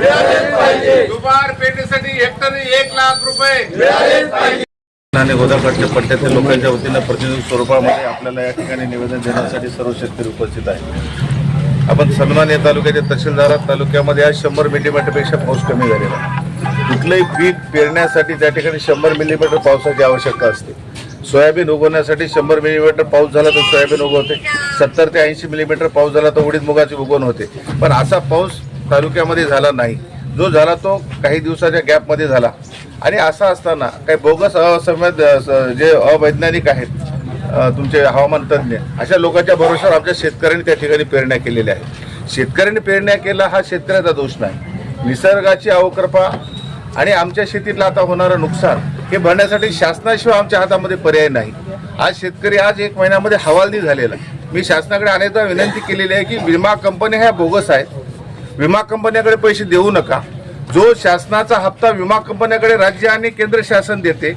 दुबार हेक्टरी एक लाख रुपये. आणि गोदाकाठच्या पट्ट्यातील लोकांच्या वतीनं प्रतिनिधी स्वरूपामध्ये आपल्याला या ठिकाणी निवेदन देण्यासाठी सर्व शेतकरी उपस्थित आहे आपण सन्मान या तालुक्याच्या तहसीलदार तालुक्यामध्ये आज शंभर मिलीमीटरपेक्षा पाऊस कमी झालेला आहे. कुठलंही पीक पेरण्यासाठी त्या ठिकाणी शंभर मिलीमीटर पावसाची आवश्यकता असते. सोयाबीन उगवण्यासाठी शंभर मिलीमीटर पाऊस झाला तर सोयाबीन उगवते. सत्तर ते ऐंशी मिलीमीटर पाऊस झाला तर उडीद मुगाचे उगवण होते. पण असा पाऊस तालुक्यामध्ये झाला नाही. जो झाला तो काही दिवसाच्या गॅपमध्ये झाला. आणि असं असताना काही बोगस असम्य स- जे अवैज्ञानिक आहेत तुमचे हवामान तज्ज्ञ अशा लोकांच्या भरोशावर आमच्या शेतकऱ्यांनी त्या ठिकाणी पेरण्या केलेल्या आहेत. शेतकऱ्यांनी पेरण्या केला हा शेतकऱ्याचा दोष नाही. निसर्गाची अवकृपा आणि आमच्या शेतीतलं आता होणारं नुकसान हे भरण्यासाठी शासनाशिवाय आमच्या हातामध्ये पर्याय नाही. आज शेतकरी आज एक महिन्यामध्ये हवालदी झालेला मी शासनाकडे अनेकदा विनंती केलेली आहे की विमा कंपन्या ह्या बोगस आहेत. विमा कंपन्याकडे पैसे देऊ नका. जो शासनाचा हप्ता विमा कंपन्याकडे राज्य आणि केंद्र शासन देते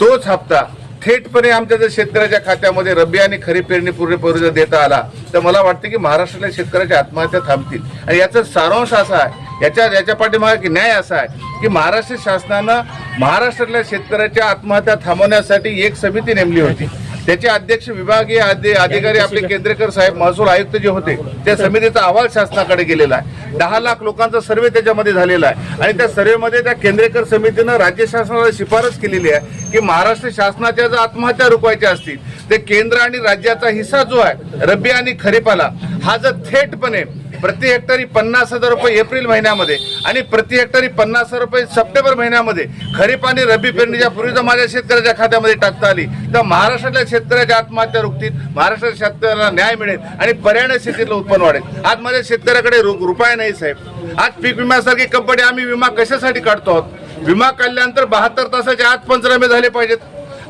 तोच हप्ता थेटपणे आमच्या जर शेतकऱ्याच्या खात्यामध्ये रब्बी आणि खरीप पेरणी पूर्णपणे जर देता आला. तर मला वाटतं की महाराष्ट्रातल्या शेतकऱ्याच्या आत्महत्या थांबतील. आणि याचा सारांश असा आहे याच्या याच्या पाठीमागे की न्याय असा आहे की महाराष्ट्र शासनानं महाराष्ट्रातल्या शेतकऱ्याच्या आत्महत्या थांबवण्यासाठी एक समिती नेमली होती. त्याचे अध्यक्ष विभागीय अधि- अधिकारी आपले केंद्रेकर साहेब महसूल आयुक्त जे होते त्या समितीचा अहवाल शासनाकडे गेलेला आहे. दहा लाख लोकांचा सर्वे त्याच्यामध्ये झालेला आहे. आणि त्या सर्वेमध्ये त्या केंद्रेकर समितीनं राज्य शासनाला शिफारस केलेली आहे की महाराष्ट्र शासनाच्या जर आत्महत्या रोखवायच्या असतील ते केंद्र आणि राज्याचा हिस्सा जो आहे रब्बी आणि खरीपाला हा जर थेटपणे प्रति हेक्टरी पन्नास हजार रुपये एप्रिल महिन्यामध्ये आणि प्रति हेक्टरी पन्नास हजार रुपये सप्टेंबर महिन्यामध्ये खरीप आणि रब्बी पेरणीच्या पूर्वी जर माझ्या शेतकऱ्याच्या खात्यामध्ये टाकता आली तर महाराष्ट्रातल्या शेतकऱ्याच्या आत्महत्या रोखतील महाराष्ट्राच्या शेतकऱ्याला न्याय मिळेल आणि पर्याय शेतीतलं उत्पन्न वाढेल. आज माझ्या शेतकऱ्याकडे रुपये नाही साहेब. आज पीक विम्यासारखी कंपनी आम्ही विमा कशासाठी काढतो आहोत? विमा काढल्यानंतर बहात्तर तासाच्या आत पंचनामे झाले पाहिजेत.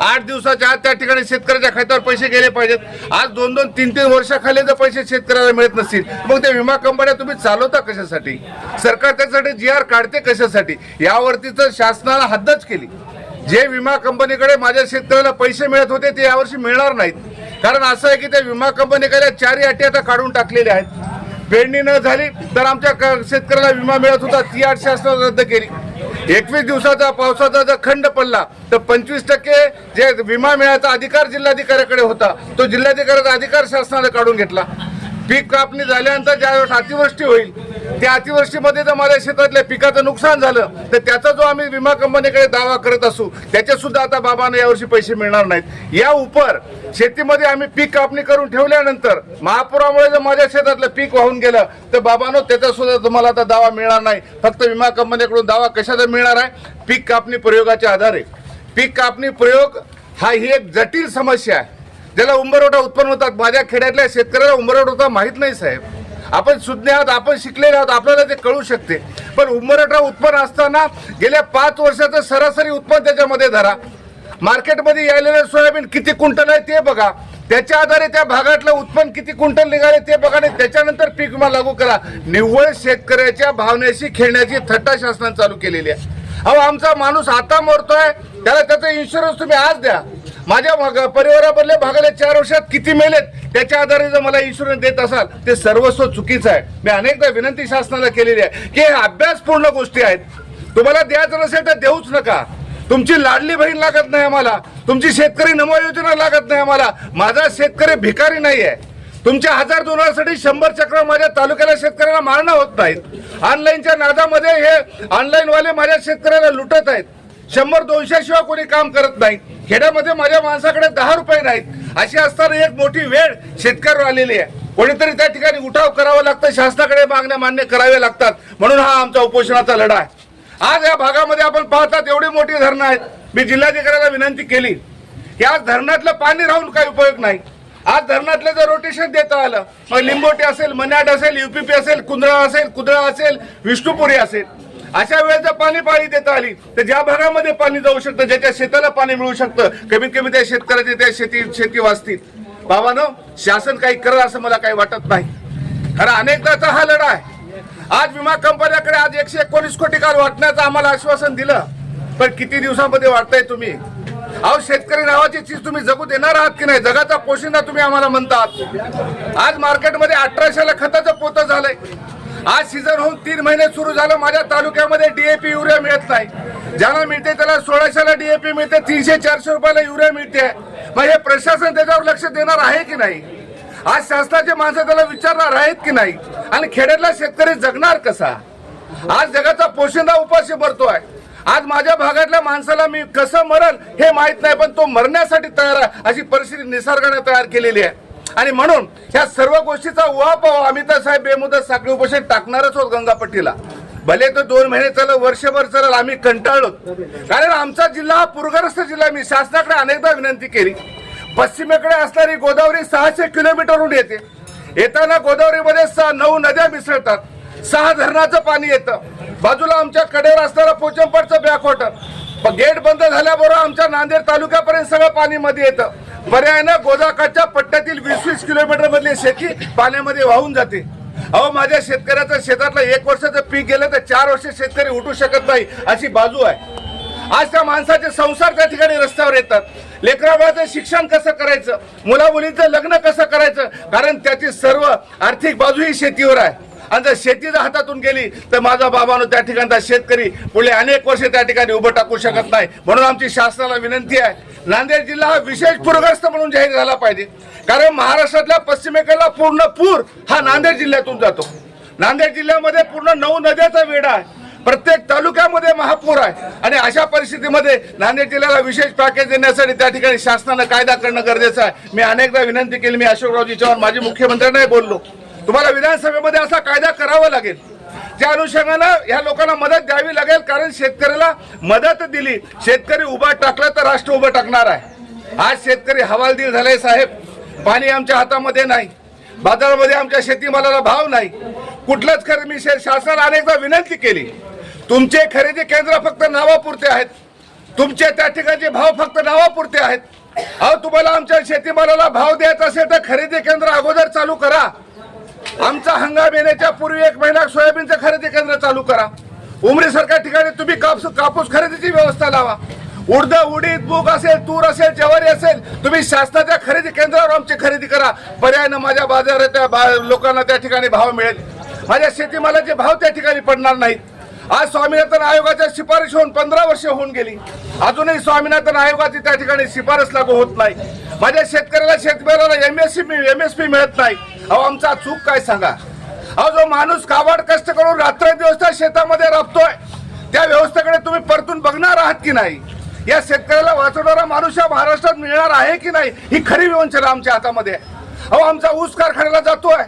आठ दिवसाच्या आत त्या ठिकाणी शेतकऱ्याच्या खात्यावर पैसे गेले पाहिजेत. आज दोन दोन तीन तीन वर्षाखाली जर पैसे शेतकऱ्याला मिळत नसतील मग त्या विमा कंपन्या तुम्ही चालवता कशासाठी? सरकार त्याच्यासाठी जी आर काढते कशासाठी? यावरती तर शासनाला हद्दच केली. जे विमा कंपनीकडे माझ्या शेतकऱ्याला पैसे मिळत होते ते यावर्षी मिळणार नाहीत. कारण असं आहे की त्या विमा कंपनीकडे चारही अटी आता काढून टाकलेल्या आहेत. पेरणी न झाली तर आमच्या क- शेतकऱ्याला विमा मिळत होता ती आठ शासनानं रद्द केली. एकवीस दिवसाचा पावसाचा जर खंड पडला तर पंचवीस टक्के जे विमा मिळायचा अधिकार जिल्हाधिकाऱ्याकडे होता तो जिल्हाधिकाऱ्याचा अधिकार शासनाने काढून घेतला. पीक कापणी झाल्यानंतर ज्यावेळेस अतिवृष्टी होईल त्या अतिवृष्टीमध्ये जर माझ्या शेतातल्या पिकाचं नुकसान झालं तर त्याचा जो आम्ही विमा कंपनीकडे दावा करत असू त्याचे सुद्धा आता बाबांना यावर्षी पैसे मिळणार नाहीत. या उपर शेतीमध्ये आम्ही पीक कापणी करून ठेवल्यानंतर महापुरामुळे जर माझ्या शेतातलं पीक वाहून गेलं तर बाबांनो त्याचा सुद्धा तुम्हाला आता दावा मिळणार नाही. फक्त विमा कंपनीकडून दावा कशाचा मिळणार आहे? पीक कापणी प्रयोगाच्या आधारे. पीक कापणी प्रयोग हा ही एक जटिल समस्या आहे. ज्याला उंबरवटा उत्पन्न होतात. माझ्या खेड्यातल्या शेतकऱ्याला उंबरवटा माहीत नाही साहेब. आपण सुज्ञ आहोत आपण शिकलेले आहोत आपल्याला ते कळू शकते. पण उमरठा उत्पन्न असताना गेल्या पाच वर्षाचं सरासरी उत्पन्न त्याच्यामध्ये धरा. मार्केटमध्ये यायलेलं सोयाबीन किती क्विंटल आहे ते बघा. त्याच्या आधारे त्या भागातलं उत्पन्न किती क्विंटल निघाले ते बघा आणि त्याच्यानंतर पीक विमा लागू करा. निव्वळ शेतकऱ्याच्या भावनेशी खेळण्याची थट्टा शासनाने चालू केलेली आहे. अहो आमचा माणूस आता मरतोय त्याला त्याचा इन्शुरन्स तुम्ही आज द्या. माझ्या परिवाराबदल्या भागाला चार वर्षात किती मेलेत? त्याच्या आधारे जर मला इन्शुरन्स देत असाल ते सर्वस्व चुकीचं आहे. मी अनेकदा विनंती शासनाला केलेली आहे की हे अभ्यासपूर्ण गोष्टी आहेत. तुम्हाला द्यायचं नसेल तर देऊच नका. तुमची लाडली बहीण लागत नाही आम्हाला. तुमची शेतकरी नमो योजना लागत नाही आम्हाला. माझा शेतकरी भिकारी नाही आहे. तुमच्या हजार दोनासाठी शंभर चक्र माझ्या तालुक्याला शेतकऱ्याला मारणं होत नाहीत. ऑनलाईनच्या नादामध्ये हे ऑनलाईनवाले माझ्या शेतकऱ्याला लुटत आहेत. शंभर दोनशे शिवाय कोणी काम करत नाही. खेड्यामध्ये माझ्या माणसाकडे दहा रुपये नाहीत. अशी असताना एक मोठी वेळ शेतकऱ्यावर आलेली आहे. कोणीतरी त्या ठिकाणी उठाव करावा लागतं शासनाकडे मागण्या मान्य कराव्या लागतात. म्हणून हा आमचा उपोषणाचा लढा आहे. आज या भागामध्ये आपण पाहतात एवढी मोठी धरणं आहेत. मी जिल्हाधिकाऱ्याला विनंती केली की आज धरणातलं पाणी राहून काही उपयोग नाही. आज धरणातलं जर रोटेशन देता आलं मग लिंबोटी असेल मन्याड असेल युपीपी असेल कुंदळा असेल कुदळा असेल विष्णुपुरी असेल. अशा वेळेस जर पाणी पाळी देता आली तर ज्या भागामध्ये पाणी जाऊ शकतं ज्याच्या शेताला पाणी मिळू शकतं कमीत कमी त्या शेतकऱ्याचे त्या शेती शेती वाचतील. बाबानो शासन काही करत असं मला काही वाटत नाही. कारण अनेकदाचा हा लढा आहे. आज विमा कंपन्याकडे आज एकशे एकोणीस कोटी काल वाटण्याचं आम्हाला आश्वासन दिलं. पण किती दिवसामध्ये वाटताय तुम्ही? अहो शेतकरी नावाची चीज तुम्ही जगू देणार आहात की नाही? जगाचा पोशिंदा तुम्ही आम्हाला म्हणतात. आज मार्केटमध्ये अठराशेला खताचं पोतं झालंय. आज सीझन होऊन तीन महिने सुरू झालं. माझ्या तालुक्यामध्ये डीएपी युरिया मिळत नाही. ज्याला मिळते त्याला सोळाशेला डीएपी मिळते. तीनशे चारशे रुपयाला युरिया मिळते. मग हे प्रशासन त्याच्यावर लक्ष देणार आहे की नाही? आज शासनाचे माणसं त्याला विचारणार आहेत की नाही? आणि खेड्यातला शेतकरी जगणार कसा? आज जगाचा पोशिंदा उपाशी भरतोय. आज माझ्या भागातल्या माणसाला मी कसं मरल हे माहीत नाही पण तो मरण्यासाठी तयार आहे अशी परिस्थिती निसर्गाने तयार केलेली आहे. आणि म्हणून ह्या सर्व गोष्टीचा उहापोह अमिता साहेब बेमुदत साखळी उपोषण टाकणारच होत गंगापट्टीला. भले तर दोन महिने चाललं वर्षभर चालल आम्ही कंटाळलो. कारण आमचा जिल्हा हा पूरग्रस्त जिल्हा मी शासनाकडे अनेकदा विनंती केली. पश्चिमेकडे असणारी गोदावरी सहाशे किलोमीटरहून येते. येताना गोदावरीमध्ये सहा नऊ नद्या मिसळतात. सहा धरणाचं पाणी येतं. बाजूला आमच्या कडेवर असणारं बॅक बॅकवॉटर गेट बंद झाल्याबरोबर आमच्या नांदेड तालुक्यापर्यंत सगळं पाणी मध्ये येतं. पर्यायानं गोदाकाच्या पट्ट्यातील वीस वीस किलोमीटर मधली शेती पाण्यामध्ये वाहून जाते. अहो माझ्या शेतकऱ्याचं शेतातलं एक वर्षाचं पीक गेलं तर चार वर्ष शेतकरी उठू शकत नाही अशी बाजू आहे. आज त्या माणसाचे संसार त्या ठिकाणी रस्त्यावर येतात. लेकराबाळाचं शिक्षण कसं करायचं? मुला मुलींचं लग्न कसं करायचं? कारण त्याची सर्व आर्थिक बाजू ही शेतीवर आहे. आणि जर शेती जर हातातून गेली तर माझा बाबानो त्या ठिकाणचा शेतकरी पुढे अनेक वर्ष त्या ठिकाणी उभं टाकू शकत नाही. म्हणून आमची शासनाला विनंती आहे नांदेड जिल्हा हा विशेष पूरग्रस्त म्हणून जाहीर झाला पाहिजे. कारण महाराष्ट्रातल्या पश्चिमेकडला पूर्ण पूर हा नांदेड जिल्ह्यातून जातो. नांदेड जिल्ह्यामध्ये पूर्ण नऊ नद्याचा वेढा आहे. प्रत्येक तालुक्यामध्ये महापूर आहे. आणि अशा परिस्थितीमध्ये नांदेड जिल्ह्याला विशेष पॅकेज देण्यासाठी त्या ठिकाणी शासनानं कायदा करणं गरजेचं आहे. मी अनेकदा विनंती केली. मी अशोकरावजी चव्हाण माजी मुख्यमंत्र्यांनाही बोललो. तुम्हाला विधानसभेमध्ये असा कायदा करावा लागेल. त्या अनुषंगानं या लोकांना मदत द्यावी लागेल कारण शेतकऱ्याला मदत दिली. शेतकरी उभा टाकला तर राष्ट्र उभं टाकणार आहे. आज शेतकरी हवालदिल झालाय साहेब. पाणी आमच्या हातामध्ये नाही. बाजारामध्ये आमच्या शेतीमालाला भाव नाही. कुठलंच खरं मी शे- शासनाला अनेकदा विनंती केली. तुमचे खरेदी केंद्र फक्त नावापुरते आहेत. तुमचे त्या ठिकाणचे भाव फक्त नावापुरते आहेत. अहो तुम्हाला आमच्या शेतीमालाला भाव द्यायचा असेल तर खरेदी केंद्र अगोदर चालू करा. आमचा हंगाम येण्याच्या पूर्वी एक महिना सोयाबीनचं खरेदी केंद्र चालू करा. उमरी सारख्या ठिकाणी तुम्ही कापूस कापूस खरेदीची व्यवस्था लावा. उडद उडीद मूग असेल तूर असेल ज्वारी असेल तुम्ही शासनाच्या खरेदी केंद्रावर आमची खरेदी करा. पर्यायानं माझ्या बाजारात बा- लोकांना त्या ठिकाणी भाव मिळेल. माझ्या शेतीमालाचे भाव त्या ठिकाणी पडणार नाहीत. आज स्वामीनाथन आयोगाच्या शिफारश होऊन पंधरा वर्ष होऊन गेली. अजूनही स्वामीनाथन आयोगाची त्या ठिकाणी शिफारस लागू होत नाही. माझ्या शेतकऱ्याला शेतकऱ्याला M S C M S P मिळत नाही. अहो आमचा चूक काय सांगा? अहो जो माणूस काबाड कष्ट करून रात्र दिवस त्या शेतामध्ये राबतोय त्या व्यवस्थेकडे तुम्ही परतून बघणार आहात की नाही? या शेतकऱ्याला वाचवणारा माणूस या महाराष्ट्रात मिळणार आहे की नाही? ही खरी विवंचना आमच्या हातामध्ये आहे. अहो आमचा ऊस कारखान्याला जातोय.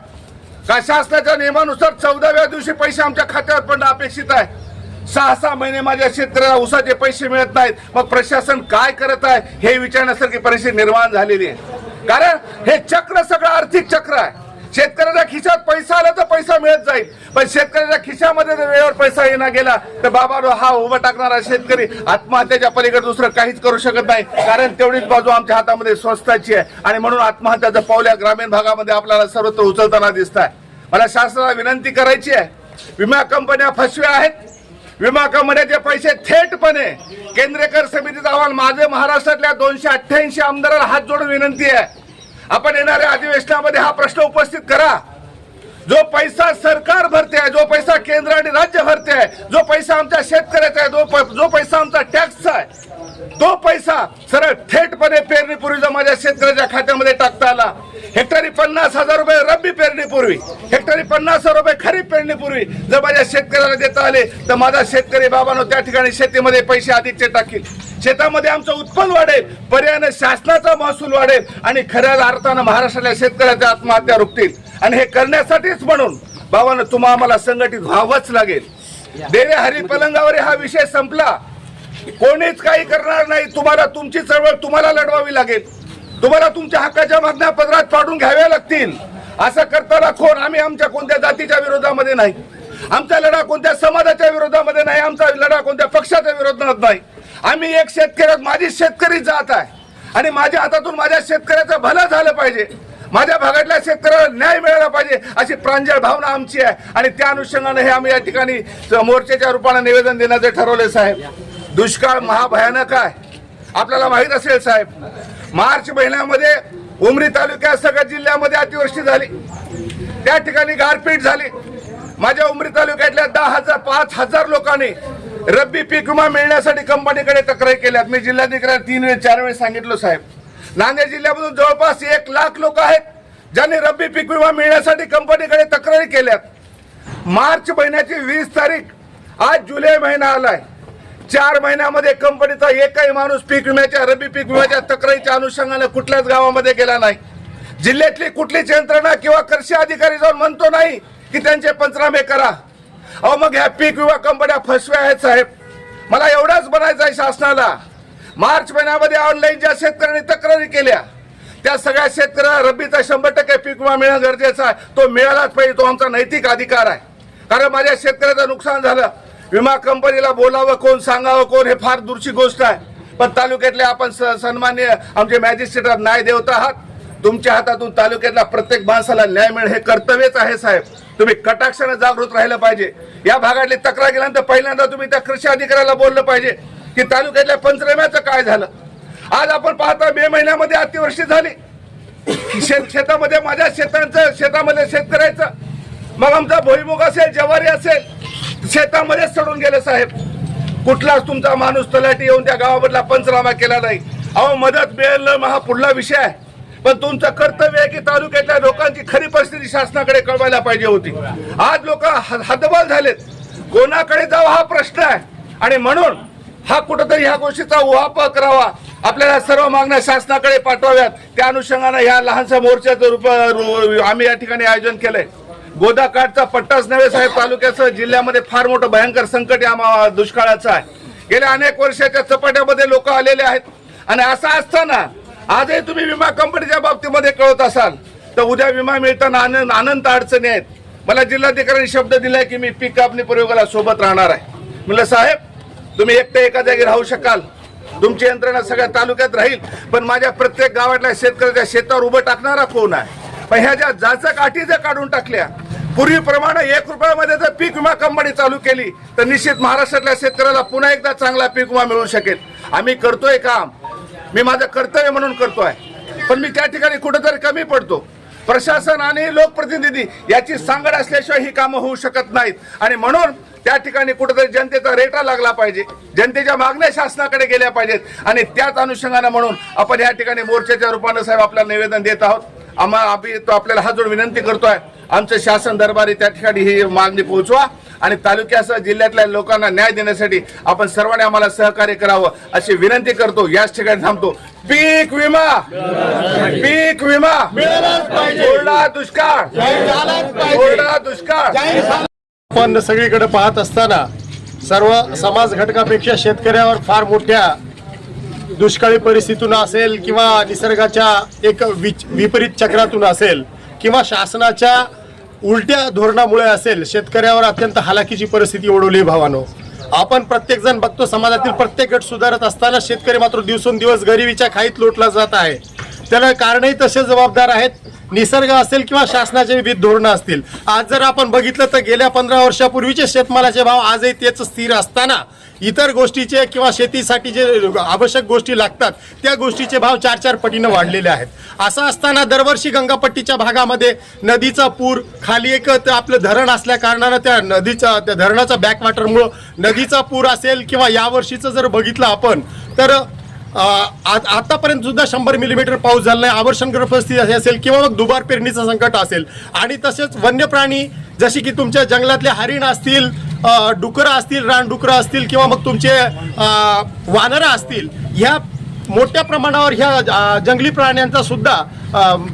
का शासनाच्या नियमानुसार चौदाव्या दिवशी पैसे आमच्या खात्यावर पडणं अपेक्षित आहे? सहा सहा महिने माझ्या शेतकऱ्याला उसाचे पैसे मिळत नाहीत. मग प्रशासन काय करत आहे हे विचारण्यासारखी परिस्थिती निर्माण झालेली आहे. कारण हे चक्र सगळं आर्थिक चक्र आहे. शेतकऱ्याच्या खिशात पैसा आला तर पैसा मिळत जाईल. पण शेतकऱ्याच्या खिशामध्ये जर वेळेवर पैसा येणार गेला तर बाबा हा उभा टाकणारा शेतकरी आत्महत्याच्या पलीकडे दुसरं काहीच करू शकत नाही. कारण तेवढीच बाजू आमच्या हातामध्ये स्वस्ताची आहे. आणि म्हणून आत्महत्याचं पावल्या ग्रामीण भागामध्ये आपल्याला सर्वत्र उचलताना दिसत आहे मला शासनाला विनंती करायची आहे. विमा कंपन्या फसव्या आहेत. विमा कंपन्याचे पैसे थेटपणे केंद्रेकर समितीचा अहवाल माझे महाराष्ट्रातल्या दोनशे अठ्ठ्याऐंशी आमदाराला हात जोडून विनंती आहे. आपण येणाऱ्या अधिवेशनामध्ये हा प्रश्न उपस्थित करा. जो पैसा सरकार भरते आहे जो पैसा केंद्र आणि राज्य भरते आहे जो पैसा आमच्या शेतकऱ्याचा आहे जो जो पैसा आमचा टॅक्सचा आहे तो पैसा सरळ थेटपणे पेरणीपूर्वी जर माझ्या शेतकऱ्याच्या खात्यामध्ये टाकता आला. हेक्टरी पन्नास हजार रुपये रब्बी पेरणीपूर्वी हेक्टरी पन्नास हजार रुपये खरीप पेरणीपूर्वी जर माझ्या शेतकऱ्याला देता आले तर माझा शेतकरी बाबांनो त्या ठिकाणी शेतीमध्ये पैसे अधिकचे टाकील. शेतामध्ये आमचं उत्पन्न वाढेल पर्यायाने शासनाचा महसूल वाढेल आणि खऱ्या अर्थानं महाराष्ट्रातल्या शेतकऱ्याच्या आत्महत्या रोखतील आणि हे करण्यासाठीच म्हणून बाबांनो तुम्हा आम्हाला संघटित व्हावंच लागेल. देरे हरी पलंगावर हा विषय संपला. कोणीच काही करणार नाही. तुम्हाला तुमची चळवळ तुम्हाला लढवावी लागेल. तुम्हाला तुमच्या हक्काच्या मागण्या पदरात पाडून घ्याव्या लागतील. असं करताना कोण आम्ही आमच्या कोणत्या जातीच्या विरोधामध्ये नाही. आमचा लढा कोणत्या समाजाच्या विरोधामध्ये नाही. आमचा लढा कोणत्या पक्षाच्या विरोधात नाही. आम्ही एक शेतकरी माझी शेतकरी जात आहे. आणि माझ्या हातातून माझ्या शेतकऱ्याचं भलं झालं पाहिजे. माझ्या भागातल्या शेतकऱ्याला न्याय मिळाला पाहिजे अशी प्रांजळ भावना आमची आहे. आणि त्या अनुषंगाने हे आम्ही या ठिकाणी मोर्चाच्या रूपाने निवेदन देण्याचे ठरवले साहेब. दुष्काळ महाभयानक आहे. आपल्याला माहीत असेल साहेब मार्च महिन्यामध्ये उमरी तालुक्यात सगळ्या जिल्ह्यामध्ये अतिवृष्टी झाली. त्या ठिकाणी गारपीट झाली. माझ्या उमरी तालुक्यातल्या दहा हजार पाच हजार लोकांनी रब्बी पीक विमा मिळण्यासाठी कंपनीकडे तक्रारी केल्यात. मी जिल्हाधिकारी तीन वेळेस चार वेळेस सांगितलं साहेब. नांदेड जिल्ह्यामधून जवळपास एक लाख लोक आहेत ज्यांनी रब्बी पीक विमा मिळण्यासाठी कंपनीकडे तक्रारी केल्यात. मार्च महिन्याची वीस तारीख आज जुलै महिना आलाय. चार महिन्यामध्ये कंपनीचा एकही माणूस पीक विम्याच्या रब्बी पीक विम्याच्या तक्रारीच्या अनुषंगाने कुठल्याच गावामध्ये गेला नाही. जिल्ह्यातली कुठलीच यंत्रणा किंवा कृषी अधिकारी जाऊन म्हणतो नाही की त्यांचे पंचनामे करा. अहो मग ह्या पीक विमा कंपन्या फसव्या आहेत साहेब. मला एवढाच बनायचं आहे शासनाला. मार्च महिन्यामध्ये ऑनलाईन ज्या शेतकऱ्यांनी तक्रारी केल्या त्या सगळ्या शेतकऱ्याला रब्बीचा शंभर टक्के पीक विमा मिळणं गरजेचं आहे. तो मिळालाच पाहिजे तो आमचा नैतिक अधिकार आहे. कारण माझ्या शेतकऱ्याचं नुकसान झालं. विमा कंपनीला बोलावं कोण सांगावं कोण हे फार दूरची गोष्ट आहे. पण तालुक्यातले आपण स- सन्मान्य आमचे मॅजिस्ट्रेट न्याय देवता आहात. तुमच्या हातातून तालुक्यातल्या प्रत्येक माणसाला न्याय मिळणं हे कर्तव्यच आहे साहेब. तुम्ही कटाक्षाने जागृत राहिलं पाहिजे. या भागातली तक्रार केल्यानंतर पहिल्यांदा तुम्ही त्या कृषी अधिकाऱ्याला बोललं पाहिजे. की तालुक्यातल्या पंचनाम्याचं काय झालं? आज आपण पाहता मे महिन्यामध्ये अतिवृष्टी झाली. शेत शेतामध्ये माझ्या शेतांचं शेतामध्ये शेतकऱ्याचं. मग आमचा भुईमुग असेल ज्वारी असेल शेतामध्ये सडून गेले साहेब. कुठलाच तुमचा माणूस तलाठी येऊन त्या गावामधला पंचनामा केला नाही. अहो मदत मिळेल न हा पुढला विषय आहे. पण तुमचं कर्तव्य आहे की तालुक्यातल्या लोकांची खरी परिस्थिती शासनाकडे कळवायला पाहिजे होती. आज लोक हदबल झालेत. कोणाकडे जावं हा प्रश्न आहे. आणि म्हणून हा कुठंतरी ह्या गोष्टीचा उहापोह करावा. आपल्याला सर्व मागण्या शासनाकडे पाठवाव्यात. त्या अनुषंगानं ह्या लहानशा मोर्चाचं रूप आम्ही या ठिकाणी आयोजन केलंय. गोदाकाठचा पट्टाच नव्हे साहेब तालुक्याचं जिल्ह्यामध्ये फार मोठं भयंकर संकट या दुष्काळाचं आहे. गेल्या अनेक वर्षाच्या चपाट्यामध्ये लोक आलेले आहेत. आणि असं असताना आजही तुम्ही विमा कंपनीच्या बाबतीमध्ये कळत असाल तर उद्या विमा मिळताना आनंद आनंद अडचणी आहेत. मला जिल्हाधिकाऱ्यांनी शब्द दिलाय की मी पीक कापणी प्रयोगाला सोबत राहणार आहे. म्हणलं साहेब तुम्ही एकटे एका जागी राहू शकाल. तुमची यंत्रणा सगळ्या तालुक्यात राहील. पण माझ्या प्रत्येक गावातल्या शेतकऱ्याच्या शेतावर उभं टाकणारा कोण आहे? पण ह्या ज्या जाचक अटी जर काढून टाकल्या पूर्वीप्रमाणे एक रुपयामध्ये जर पीक विमा कंपनी चालू केली तर निश्चित महाराष्ट्रातल्या शेतकऱ्याला पुन्हा एकदा चांगला पीक विमा मिळू शकेल. आम्ही करतोय काम. मी माझं कर्तव्य म्हणून करतोय. पण मी त्या ठिकाणी कुठेतरी कमी पडतो. प्रशासन आणि लोकप्रतिनिधी याची सांगड असल्याशिवाय ही कामं होऊ शकत नाहीत. आणि म्हणून त्या ठिकाणी कुठेतरी जनतेचा रेटा लागला पाहिजे. जनतेच्या मागण्या शासनाकडे गेल्या पाहिजेत. आणि त्याच अनुषंगाने म्हणून आपण या ठिकाणी मोर्चाच्या रूपानं साहेब आपल्याला निवेदन देत आहोत. आम्हा आम्ही तो आपल्याला हा जोड विनंती करतोय. आमचं शासन दरबारी त्या ठिकाणी ही मागणी पोहोचवा. आणि तालुक्यासह जिल्ह्यातल्या लोकांना न्याय देण्यासाठी आपण सर्वांनी आम्हाला सहकार्य करावं अशी विनंती करतो. याच ठिकाणी थांबतो. पीक विमा! पीक विमा! कोरडा दुष्काळ! कोरडा दुष्काळ! आपण सगळीकडे पाहत असताना सर्व समाज घटकापेक्षा शेतकऱ्यावर फार मोठ्या दुष्काळी परिस्थितीतून असेल किंवा निसर्गाच्या एक विच- विपरीत चक्रातून असेल किंवा शासनाच्या उलट्या धोरणामुळे असेल शेतकऱ्यावर अत्यंत हालाकीची परिस्थिती ओढवली भावानो. आपण प्रत्येक जण बघतो समाजातील प्रत्येक गट सुधारत असताना शेतकरी मात्र दिवसेंदिवस गरिबीच्या खाईत लोटला जात आहे. त्याला कारणही तसे जबाबदार आहेत. निसर्ग असेल किंवा शासनाचे विविध धोरणं असतील. आज जर आपण बघितलं तर गेल्या पंधरा वर्षापूर्वीचे शेतमालाचे भाव आजही तेच स्थिर असताना इतर गोष्टीचे किंवा शेतीसाठी जे आवश्यक गोष्टी लागतात त्या गोष्टीचे भाव चार चार पटीनं वाढलेले आहेत. असं असताना दरवर्षी गंगापट्टीच्या भागामध्ये नदीचा पूर खाली एक आपलं धरण असल्या कारणानं त्या नदीचा त्या धरणाचा बॅकवॉटरमुळं नदीचा पूर असेल किंवा यावर्षीचं जर बघितलं आपण तर आतापर्यंत सुद्धा शंभर मिलीमीटर पाऊस झाला नाही. आवर्षण परिस्थिती असेल किंवा मग दुबार पेरणीचं संकट असेल. आणि तसेच वन्य प्राणी जसे की तुमच्या जंगलातले हरिण असतील डुकरं असतील रानडुकरं असतील किंवा मग तुमचे वानरं असतील ह्या मोठ्या प्रमाणावर ह्या जंगली प्राण्यांचा सुद्धा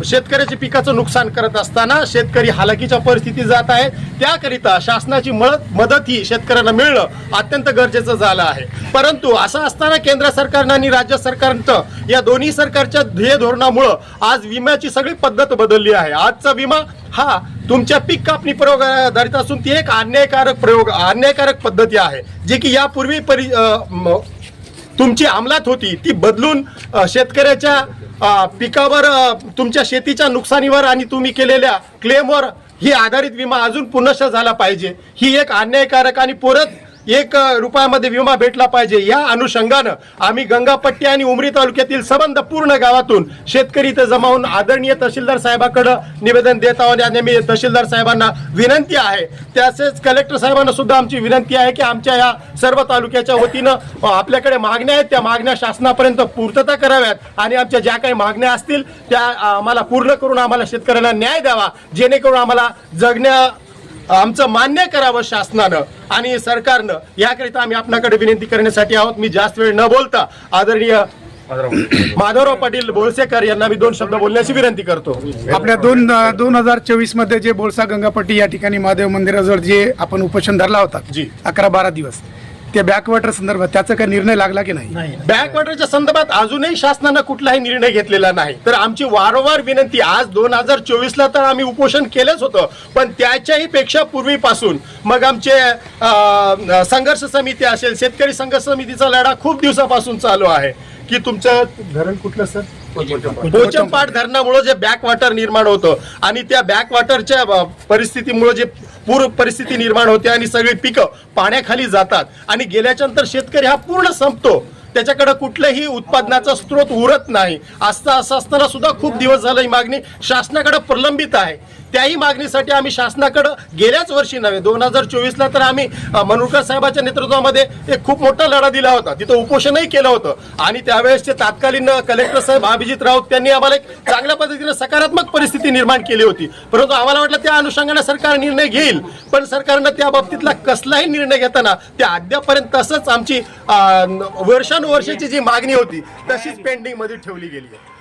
शेतकऱ्याच्या पिकाचं नुकसान करत असताना शेतकरी हालाकीच्या परिस्थितीत जात आहे. त्याकरिता शासनाची मळ- मदत ही शेतकऱ्यांना मिळणं अत्यंत गरजेचं झालं आहे. परंतु असं असताना केंद्र सरकारनं आणि राज्य सरकारनं या दोन्ही सरकारच्या ध्येय धोरणामुळं आज विम्याची सगळी पद्धत बदलली आहे. आजचा विमा हा तुमच्या पीक कापणी प्रयोग आधारित असून ती एक अन्यायकारक प्रयोग अन्यायकारक पद्धती आहे जी की यापूर्वी परि तुमची अंमलात होती ती बदलून शेतकऱ्याच्या पिकावर तुमच्या शेतीच्या नुकसानीवर आणि तुम्ही केलेल्या क्लेमवर ही आधारित विमा अजून पुनश्च झाला पाहिजे. ही एक अन्यायकारक आणि परत एक रुपयामध्ये विमा भेटला पाहिजे. या अनुषंगानं आम्ही गंगापट्टी आणि उमरी तालुक्यातील संबंध पूर्ण गावातून शेतकरी इथं जमावून आदरणीय तहसीलदार साहेबाकडं निवेदन देत आहोत. आणि आम्ही तहसीलदार साहेबांना विनंती आहे. तसेच कलेक्टर साहेबांना सुद्धा आमची विनंती आहे की आमच्या या सर्व तालुक्याच्या वतीनं आपल्याकडे मागण्या आहेत. त्या मागण्या शासनापर्यंत पूर्तता कराव्यात आणि आमच्या ज्या काही मागण्या असतील त्या आम्हाला पूर्ण करून आम्हाला शेतकऱ्यांना न्याय द्यावा. जेणेकरून आम्हाला जगण्या आमचं मान्य करावं शासनानं आणि सरकारनं. याकरिता आम्ही आपल्याकडे विनंती करण्यासाठी आहोत. मी जास्त वेळ न बोलता आदरणीय माधवराव पाटील बोळसेकर यांना मी दोन शब्द बोलण्याची विनंती करतो. आपल्या दोन दोन हजार चोवीसमध्ये जे बोळसा गंगापट्टी या ठिकाणी महादेव मंदिराजवळ जे आपण उपोषण धरला होता जी. अकरा बारा दिवस. त्या बॅकवॉटर संदर्भात त्याचा काही निर्णय लागला की नाही? बॅकवॉटरच्या संदर्भात अजूनही शासनानं कुठलाही निर्णय घेतलेला नाही. तर आमची वारंवार विनंती आज दोन हजार चोवीस ला तर आम्ही उपोषण केलंच होतं पण त्याच्याही पेक्षा पूर्वीपासून मग आमचे संघर्ष समिती असेल शेतकरी संघर्ष समितीचा लढा खूप दिवसापासून चालू आहे. की तुमचं धरण कुठलं सर? पोचमपाट धरणामुळे जे बॅकवॉटर निर्माण होतं आणि त्या बॅकवॉटरच्या परिस्थितीमुळे जे पूर परिस्थिती निर्माण होते आणि सगळी पिकं पाण्याखाली जातात आणि गेल्याच्यानंतर शेतकरी हा पूर्ण संपतो. त्याच्याकडे कुठल्याही उत्पादनाचा स्रोत उरत नाही. असता असं असताना सुद्धा खूप दिवस झालं ही मागणी शासनाकडे प्रलंबित आहे. त्याही मागणीसाठी आम्ही शासनाकडे गेल्याच वर्षी नव्हे दोन हजार चोवीसला तर आम्ही अ, मनोरकर साहेबाच्या नेतृत्वामध्ये एक खूप मोठा लढा दिला होता. तिथं उपोषणही केलं होतं. आणि त्यावेळेसचे तत्कालीन कलेक्टर साहेब अभिजित राऊत त्यांनी आम्हाला एक चांगल्या पद्धतीने सकारात्मक परिस्थिती निर्माण केली होती. परंतु आम्हाला वाटलं त्या अनुषंगाने सरकार निर्णय घेईल. पण सरकारनं त्या बाबतीतला कसलाही निर्णय घेताना त्या अद्यापर्यंत तसंच आमची वर्षानु वर्षानुवर्षाची जी मागणी होती तशीच पेंडिंगमध्ये ठेवली गेली आहे.